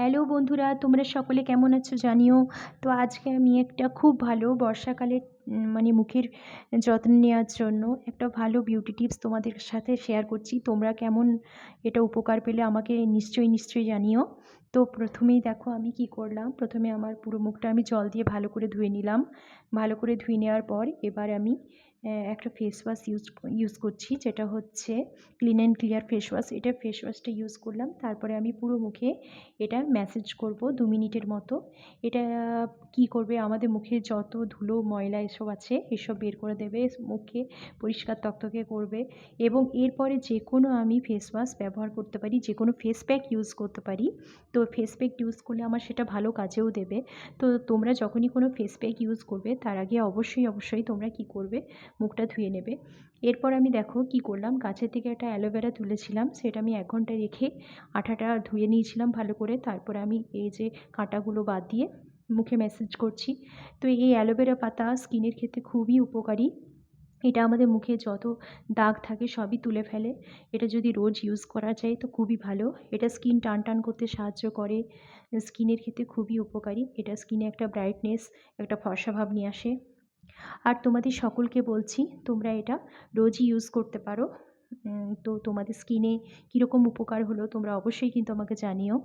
Hello বন্ধুরা তোমরা সকলে কেমন আছো জানিও? তো আজকে আমি একটা খুব ভালো বর্ষাকালে উম, মানে মুখের যত্ন নেওয়ার জন্য একটা ভালো বিউটি টিপস তোমাদের সাথে শেয়ার করছি। তোমরা কেমন এটা উপকার পেলে আমাকে নিশ্চয়ই নিশ্চয়ই জানিও। তো প্রথমেই দেখো আমি কি করলাম? প্রথমে আমার পুরো মুখটা আমি জল দিয়ে ভালো করে ধুয়ে নিলাম। ভালো করে ধুয়ে নেওয়ার পর এবার আমি একটা ফেস ওয়াশ ইউজ ইউজ করছি যেটা হচ্ছে clean and clear face wash এটা ফেস ওয়াশটা ইউজ করলাম। তারপরে আমি পুরো মুখে এটা ম্যাসেজ করব দু মিনিটের মতো। এটা কি করবে? আমাদের মুখে যত ধুলো, ময়লা এসব আছে, এসব বের করে দেবে, মুখে পরিষ্কার তকতকে করবে এবং এরপরে যে কোনো আমি ফেস ওয়াশ ব্যবহার করতে পারি যে কোনো ফেস প্যাক ইউজ করতে পারি। তো ফেস প্যাক ইউজ করলে আমার সেটা ভালো কাজেও দেবে। তো তোমরা যখনই কোনো ফেস প্যাক ইউজ করবে, তার আগে অবশ্যই অবশ্যই তোমরা কি করবে? মুখটা ধুয়ে নেবে। এরপর আমি দেখো কি করলাম, গাছের থেকে একটা অ্যালোভেরা তুলেছিলাম, সেটা আমি এক ঘণ্টা রেখে আঠাটা ধুয়ে নিয়েছিলাম ভালো করে। তারপরে আমি এই যে কাঁটাগুলো বাদ দিয়ে মুখে ম্যাসেজ করছি। তো এই অ্যালোভেরা পাতা স্কিনের ক্ষেত্রে খুবই উপকারী। এটা আমাদের মুখে যত দাগ থাকে সবই তুলে ফেলে। এটা যদি রোজ ইউজ করা যায় তো খুবই ভালো। এটা স্কিন টান টান করতে সাহায্য করে। স্কিনের ক্ষেত্রে খুবই উপকারী। এটা স্কিনে একটা ব্রাইটনেস একটা ফর্সা ভাব নিয়ে আসে। আর তোমাদের সকলকে বলছি, তোমরা এটা রোজই ইউজ করতে পারো। তো তোমাদের স্কিনে কীরকম উপকার হলো তোমরা অবশ্যই কিন্তু আমাকে জানিও।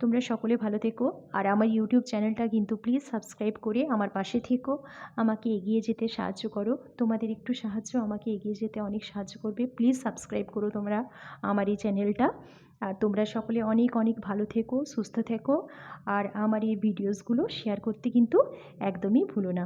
তোমরা সকলে ভালো থেকো। আর আমার ইউটিউব চ্যানেলটা কিন্তু প্লিজ সাবস্ক্রাইব করে আমার পাশে থেকো। আমাকে এগিয়ে যেতে সাহায্য করো। তোমাদের একটু সাহায্য আমাকে এগিয়ে যেতে অনেক সাহায্য করবে। প্লিজ সাবস্ক্রাইব করো তোমরা আমার এই চ্যানেলটা। আর তোমরা সকলে অনেক অনেক ভালো থেকো, সুস্থ থেকো। আর আমার এই ভিডিওসগুলো শেয়ার করতে কিন্তু একদমই ভুলো না।